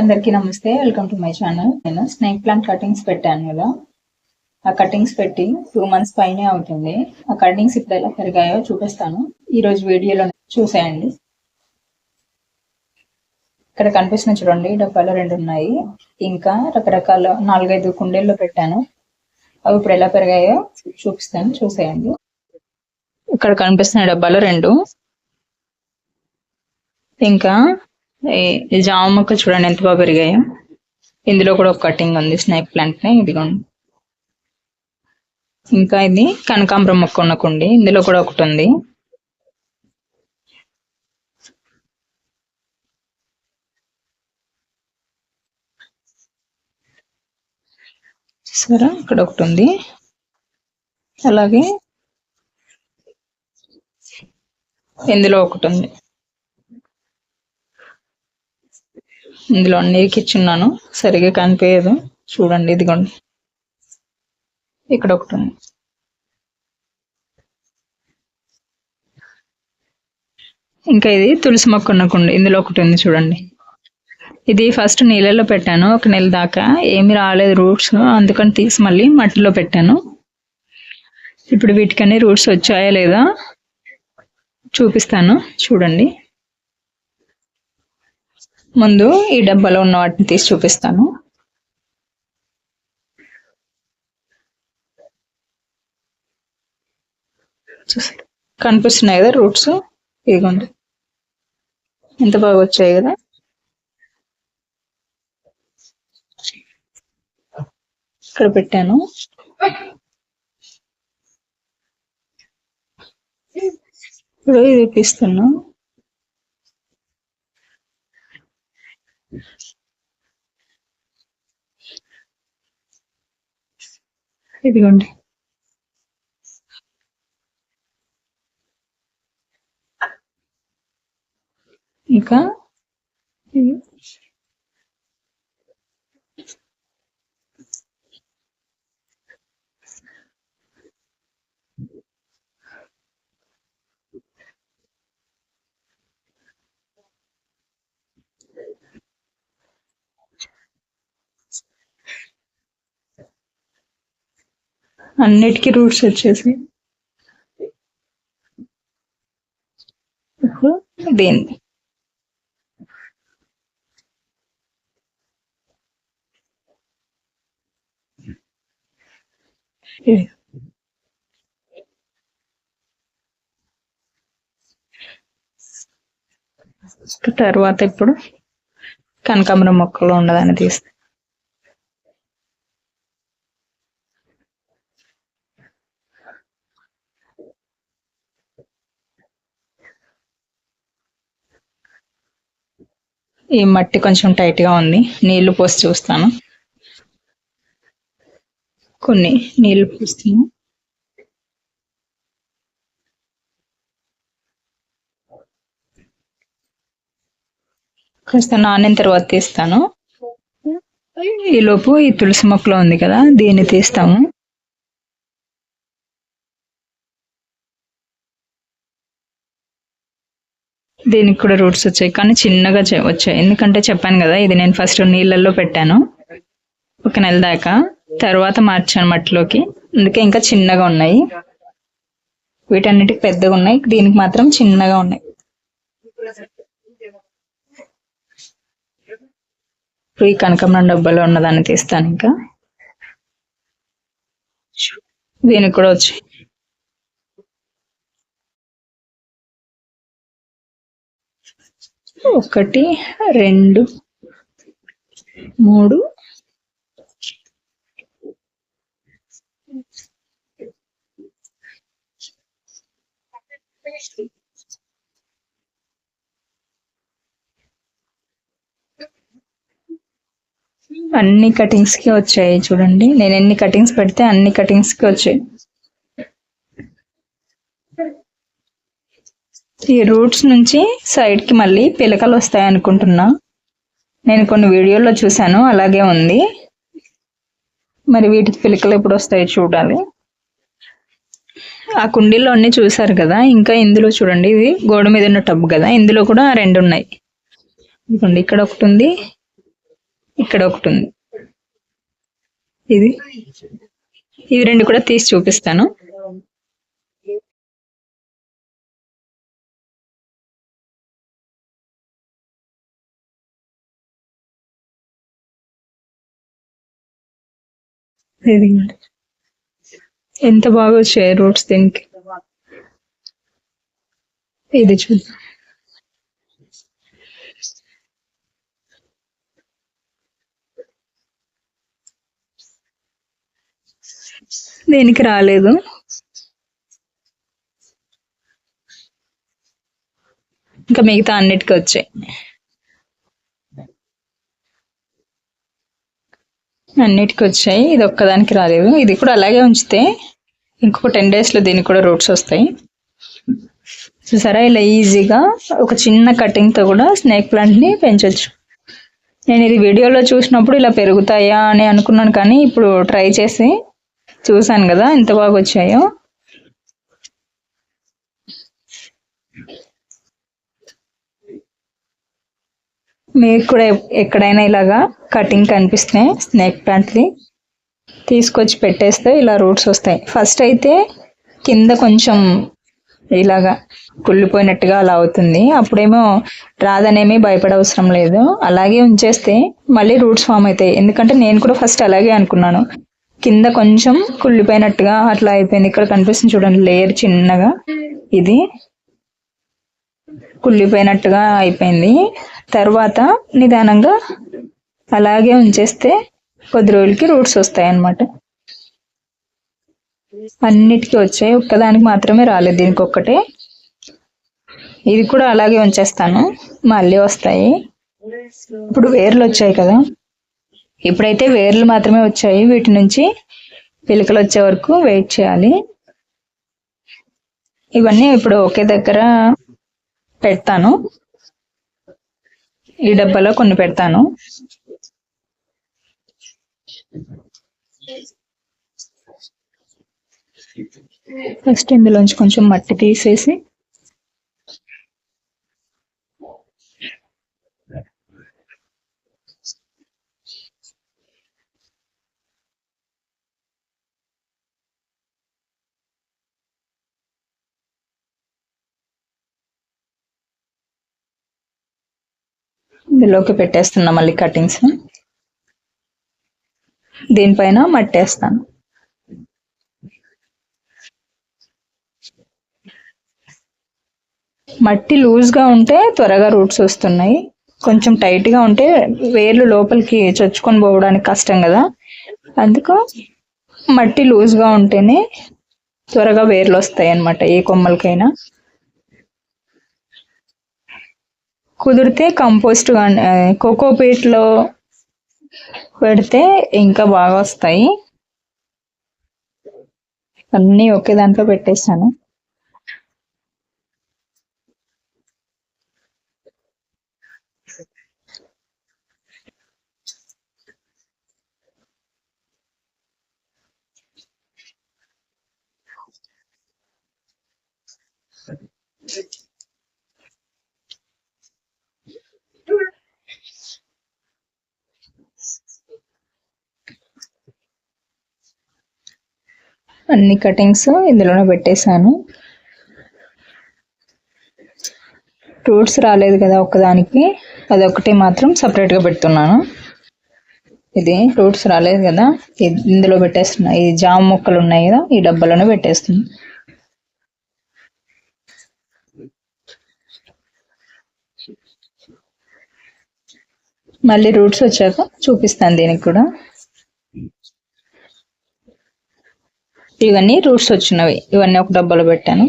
అందరికీ నమస్తే. Welcome to my channel నేను స్నేక్ ప్లాంట్ కటింగ్స్ పెట్టాను కదా. ఆ కటింగ్స్ పెట్టి టూ మంత్స్ పైనే అవుతుంది. ఆ కటింగ్స్ ఇప్పుడు ఎలా పెరిగాయో చూపిస్తాను. ఈ రోజు వీడియోలో చూసేయండి. ఇక్కడ కనిపిస్తున్న చూడండి డబ్బాలు రెండు ఉన్నాయి. ఇంకా రకరకాల నాలుగైదు కుండీల్లో పెట్టాను. అవి ఇప్పుడు ఎలా పెరిగాయో చూపిస్తాను. చూసేయండి. ఇక్కడ కనిపిస్తున్న డబ్బాలు రెండు. ఇంకా ఈ- జామ మొక్క చూడండి ఎంత బాగా పెరిగాయో. ఇందులో కూడా ఒక కటింగ్ ఉంది స్నేక్ ప్లాంట్ని ఇదిగోండి. ఇంకా ఇది కనకాంబరం మొక్క ఉన్నకుండి ఇందులో కూడా ఒకటి ఉంది. సరే ఇక్కడ ఒకటి ఉంది. అలాగే ఇందులో ఒకటి ఉంది. ఇందులో అన్నికి ఇచ్చున్నాను సరిగా కనిపించదు చూడండి ఇదిగోండి. ఇక్కడ ఒకటి ఉంది. ఇంకా ఇది తులసి మొక్క ఉన్నకుండి ఇందులో ఒకటి ఉంది చూడండి. ఇది ఫస్ట్ నీళ్ళలో పెట్టాను. ఒక నెల దాకా ఏమి రాలేదు రూట్స్ అందుకని తీసి మళ్ళీ మట్టిలో పెట్టాను. ఇప్పుడు వీటికన్నీ రూట్స్ వచ్చాయా లేదా చూపిస్తాను. చూడండి. ముందు ఈ డబ్బాలో ఉన్న వాటిని తీసి చూపిస్తాను. కనిపిస్తున్నాయి కదా రూట్స్? ఇదిగోండి. ఎంత బాగా వచ్చాయి కదా? ఇక్కడ పెట్టాను. ఇప్పుడు ఇది ఇప్పిస్తున్నా ఇదిగోండి. ఇంకా అన్నిటికీ రూట్స్ వచ్చేసి ఇప్పుడు దీన్ని. తర్వాత ఇప్పుడు కనకాంబరం మొక్కలో ఉన్నదాన్ని తీస్తే. ఈ మట్టి కొంచెం టైట్గా ఉంది. నీళ్ళు పోసి చూస్తాను. కొన్ని నీళ్ళు పోస్తాను కాస్త నానిన తర్వాత తీస్తాను. ఈ లోపు ఈ తులసి మొక్కలో ఉంది కదా దీన్ని తీస్తాము. దీనికి కూడా రూట్స్ వచ్చాయి. కానీ చిన్నగా చే- వచ్చాయి. ఎందుకంటే చెప్పాను కదా ఇది నేను ఫస్ట్ నీళ్ళల్లో పెట్టాను. ఒక నెల దాకా. తర్వాత మార్చాను మట్టిలోకి. అందుకే ఇంకా చిన్నగా ఉన్నాయి. వీటన్నిటికి పెద్దగా ఉన్నాయి. దీనికి మాత్రం చిన్నగా ఉన్నాయి. ఇప్పుడు ఈ కనకమరం డబ్బాలో ఉన్నదాన్ని తీస్తాను ఇంకా. దీనికి కూడా వచ్చాయి. ఒకటి రెండు మూడు అన్ని కటింగ్స్కి వచ్చాయి చూడండి. నేను ఎన్ని కటింగ్స్ పెడితే అన్ని కటింగ్స్కి వచ్చాయి. ఈ రూట్స్ నుంచి సైడ్కి మళ్ళీ పిలకలు వస్తాయి అనుకుంటున్నా. నేను కొన్ని వీడియోల్లో చూశాను అలాగే ఉంది. మరి వీటికి పిలకలు ఎప్పుడు వస్తాయి చూడాలి. ఆ కుండీల్లో అన్ని చూసారు కదా ఇంకా ఇందులో చూడండి ఇది గోడ మీద ఉన్న టబ్ కదా ఇందులో కూడా రెండు ఉన్నాయి. ఇదిగోండి ఇక్కడ ఒకటి ఉంది ఇక్కడ ఒకటి ఉంది. ఇది ఇవి రెండు కూడా తీసి చూపిస్తాను. ఇది ఎంత బాగా వచ్చాయి రూట్స్ దీనికి? ఇది చూద్దాం. దేనికి రాలేదు. ఇంకా మిగతా అన్నిటికీ వచ్చాయి. అన్నిటికీ వచ్చాయి ఇది ఒక్కదానికి రాలేదు. ఇది కూడా అలాగే ఉంచితే ఇంకొక టెన్ డేస్లో దీనికి కూడా రూట్స్ వస్తాయి. చూసారా? ఇలా ఈజీగా ఒక చిన్న కటింగ్తో కూడా స్నేక్ ప్లాంట్ని పెంచవచ్చు నేను ఇది వీడియోలో చూసినప్పుడు ఇలా పెరుగుతాయా అని అనుకున్నాను కానీ ఇప్పుడు ట్రై చేసి చూశాను కదా ఎంత బాగా వచ్చాయో మీకు కూడా ఎక్కడైనా ఇలాగా కటింగ్ కనిపిస్తున్నాయి స్నేక్ ప్లాంట్ని తీసుకొచ్చి పెట్టేస్తే ఇలా రూట్స్ వస్తాయి. ఫస్ట్ అయితే కింద కొంచెం ఇలాగా కుళ్ళిపోయినట్టుగా అలా అవుతుంది. అప్పుడేమో రాదనేమి భయపడవసరం లేదు. అలాగే ఉంచేస్తే మళ్ళీ రూట్స్ ఫామ్ అవుతాయి. ఎందుకంటే నేను కూడా ఫస్ట్ అలాగే అనుకున్నాను. కింద కొంచెం కుళ్ళిపోయినట్టుగా అట్లా అయిపోయింది. ఇక్కడ కనిపిస్తుంది చూడండి లేయర్ చిన్నగా ఇది. కుళ్ళిపోయినట్టుగా అయిపోయింది. తర్వాత నిదానంగా అలాగే ఉంచేస్తే కొద్ది రోజులకి రూట్స్ వస్తాయి అన్నమాట అన్నిటికీ వచ్చాయి. ఒక్కదానికి మాత్రమే రాలేదు దీనికి ఒక్కటే ఇది కూడా అలాగే ఉంచేస్తాను. మళ్ళీ వస్తాయి. ఇప్పుడు వేర్లు వచ్చాయి కదా. ఇప్పుడైతే వేర్లు మాత్రమే వచ్చాయి. వీటి నుంచి పిలకలు వచ్చే వరకు వెయిట్ చేయాలి. ఇవన్నీ ఇప్పుడు ఒకే దగ్గర పెడతాను. ఈ డబ్బాలో కొన్ని పెడతాను. ఫస్ట్ ఇందులోంచి కొంచెం మట్టి తీసేసి ఇందులోకి పెట్టేస్తున్నా మళ్ళీ కటింగ్స్ దీనిపైన మట్టేస్తాను. మట్టి లూజ్గా ఉంటే త్వరగా రూట్స్ వస్తున్నాయి. కొంచెం టైట్గా ఉంటే వేర్లు లోపలికి చొచ్చుకొని పోవడానికి కష్టం కదా. అందుకు మట్టి లూజ్గా ఉంటేనే త్వరగా వేర్లు వస్తాయి అన్నమాట ఏ కొమ్మలకైనా. కుదిరితే కంపోస్ట్ కానీ కోకోపీట్లో పెడితే ఇంకా బాగా వస్తాయి. అన్నీ ఒకే దాంట్లో పెట్టేశాను. అన్ని కటింగ్స్ ఇందులోనే పెట్టేశాను. ఫ్రూట్స్ రాలేదు కదా ఒకదానికి అదొకటి మాత్రం సపరేట్గా పెడుతున్నాను. ఇది ఫ్రూట్స్ రాలేదు కదా ఇందులో పెట్టేస్తున్నా. ఈ జామ మొక్కలు ఉన్నాయి కదా ఈ డబ్బాలోనే పెట్టేస్తుంది మళ్ళీ రూట్స్ వచ్చాక చూపిస్తాను దీనికి కూడా. ఇవన్నీ రూట్స్ వచ్చినవి. ఇవన్నీ ఒక డబ్బాలో పెట్టాను.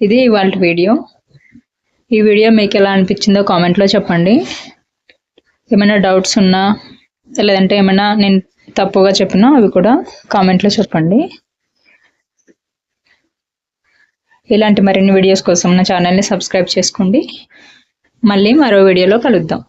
ఇది ఇవాళ వీడియో. ఈ వీడియో మీకు ఎలా అనిపించిందో కామెంట్లో చెప్పండి. ఏమైనా డౌట్స్ ఉన్నా లేదంటే ఏమైనా నేను తప్పుగా చెప్పినా అవి కూడా కామెంట్లో చెప్పండి. ఇలాంటి మరిన్ని వీడియోస్ కోసం నా ఛానల్ని సబ్స్క్రైబ్ చేసుకోండి. మళ్ళీ మరో వీడియోలో కలుద్దాం.